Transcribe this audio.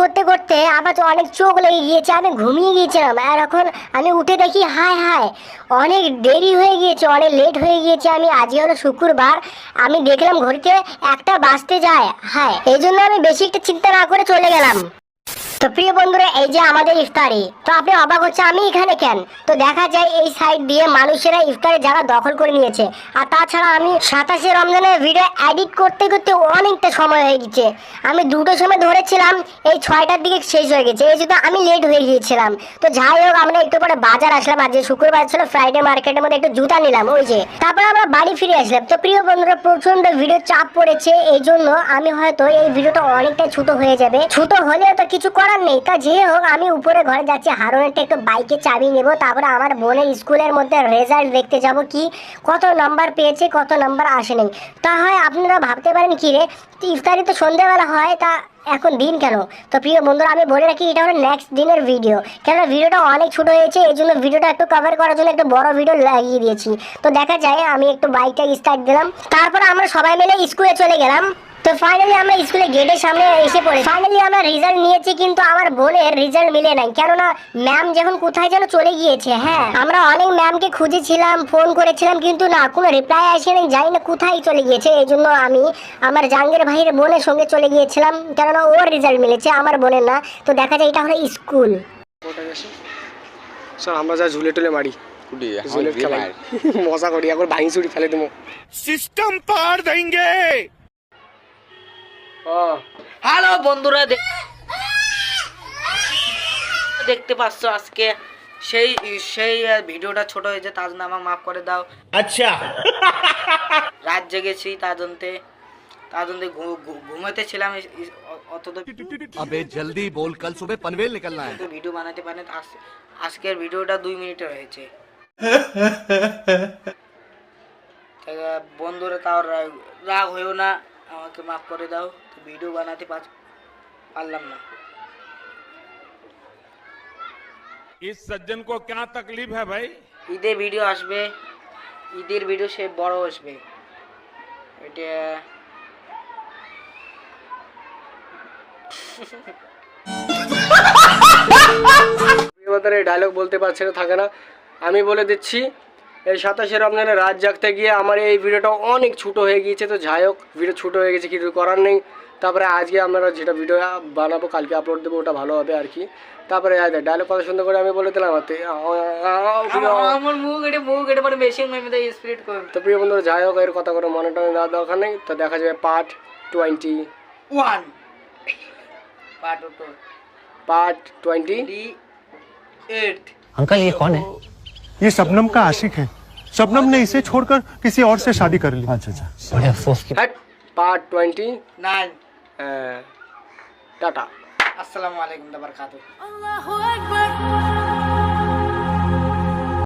করতে করতে আমার তো অনেক চোখ লেগে গিয়েছে, আমি ঘুমিয়ে গিয়েছিলাম। আর এখন আমি উঠে দেখি, হায় হায়, অনেক দেরি হয়ে গিয়েছে, অনেক লেট হয়ে গিয়েছে। আমি আজকে হলো শুক্রবার, আমি দেখলাম ঘড়িতে একটা বাঁচতে যায়, হায়, এই জন্য আমি বেশি একটা চিন্তা না করে চলে গেলাম। তো প্রিয় বন্ধুরা, এই যে আমাদের ইফতারি, তো আপনি অবাক হচ্ছে আমি এখানে কেন? তো দেখা যায় এই সাইড দিয়ে মানুষেরা ইফতারের জায়গা দখল করে নিয়েছে। আর তাছাড়া আমি সাতাশে রমজানের ভিডিও এডিট করতে করতে অনেকটা সময় হয়ে গেছে। আমি দুটো সময় ধরেছিলাম, এই ছয়টার দিকে শেষ হয়ে গেছে। এই জন্য আমি লেট হয়ে গিয়েছিলাম। তো যাই হোক, আমরা একটু পরে বাজার আসলাম। আজ যে শুক্রবার ছিল ফ্রাইডে মার্কেটের মধ্যে একটু জুতা নিলাম, ওই যে। তারপর আমরা বাড়ি ফিরে আসলাম। তো প্রিয় বন্ধুরা প্রচণ্ড ভিডিও চাপ পড়েছে। এই জন্য আমি হয়তো এই ভিডিওটা অনেকটা ছোট হয়ে যাবে। ছোট হলেও তো কিছু নেই। তা যে হোক, আমি উপরে ঘরে যাচ্ছি, হারনের একটু বাইকে চাবি নেব, তারপরে আমার বোনের স্কুলের মধ্যে রেজাল্ট দেখতে যাব কি, কত নাম্বার পেয়েছে, কত নাম্বার আসে নেই তা হয় আপনারা ভাবতে পারেন কি রে ইফতারি তো সন্ধ্যেবেলা হয়, তা এখন দিন কেন? তো প্রিয় বন্ধুরা, আমি বলে রাখি, এটা হলো নেক্সট দিনের ভিডিও কেননা ভিডিওটা অনেক ছোট হয়েছে, এই জন্য ভিডিওটা একটু কভার করার জন্য একটু বড় ভিডিও লাগিয়ে দিয়েছি। তো দেখা যায়, আমি একটু বাইকটা স্টার্ট দিলাম। তারপর আমরা সবাই মিলে স্কুলে চলে গেলাম। তো ফাইনালি আমরা স্কুলে গেটের সামনে এসে পড়ে ফাইনালি আমরা রেজাল্ট নিয়েছি কিন্তু আমার বোনের রেজাল্ট মিলে নাই। কেননা ম্যাম যখন কোথায় যেন চলে গিয়েছে হ্যাঁ আমরা অনেক ম্যামকে খুঁজেছিলাম ফোন করেছিলাম কিন্তু না কোনো রিপ্লাই আসেনি জানি না কোথায় চলে গিয়েছে। এই জন্য আমি আমার জাহাঙ্গীর ভাইয়ের বোনের সঙ্গে চলে গিয়েছিলাম কেননা ওর রেজাল্ট মিলেছে আমার বোনের না। তো দেখা যায় এটা হলো স্কুল আমরা ঝুলে টুলে মারি। মজা করি এখন ভাঙি ফেলে সিস্টেম পার হ্যালো বন্ধুরা দেখতে পাচ্ছ আজকে সেই সেই ভিডিওটা ছোট হয়েছে তার জন্য আমার মাফ করে দাও। আচ্ছা। রাত জেগেছি তার জন্য তার জন্য ঘুমাতে ছিলাম অত জলদি বল কাল সুবে পনভেল নিকলনা হ্যায়। ভিডিও বানাতে পারেন আজকের ভিডিওটা দুই মিনিট হয়েছে। বন্ধুরা তাও রাগ হয়েও না। আমাকে মাফ করে দাও তো ভিডিও বানাতে পারলাম না। ইস সজ্জন কো তকলিফ হ্যাঁ ভাই? ঈদের ভিডিও আসবে ঈদের ভিডিও সে বড় আসবে এটা ডায়লগ বলতে পারছে না থাকে না। আমি বলে দিচ্ছি এই সাতাশে রমজানের রাত জাগতে গিয়ে আমার এই ভিডিওটা অনেক ছোট হয়ে গিয়েছে তো যাই হোক ভিডিও ছোট হয়ে গেছে কিছু করার নেই তারপরে আজকে আমরা যেটা ভিডিও বানাবো কালকে আপলোড দেবো ওটা ভালো হবে আর কি তারপরে ডায়লগ কথা সুন্দর করে আমি বলে দিলাম হাতে আমার মুখ এটা মুখ এটা পরে মেশিন মেমে স্পিরিট করে তো প্রিয় বন্ধুরা যাই হোক এর কথা করে মনে টনে দেওয়ার দরকার নেই তো দেখা যাবে part twenty one part two part twenty three eight uncle ये कौन है ये शबनम का आशिक है। शबनम ने इसे छोड़कर किसी और से शादी कर ली। अच्छा अच्छा। पार्ट ट्वेंटी नाइन टाटा असल वरक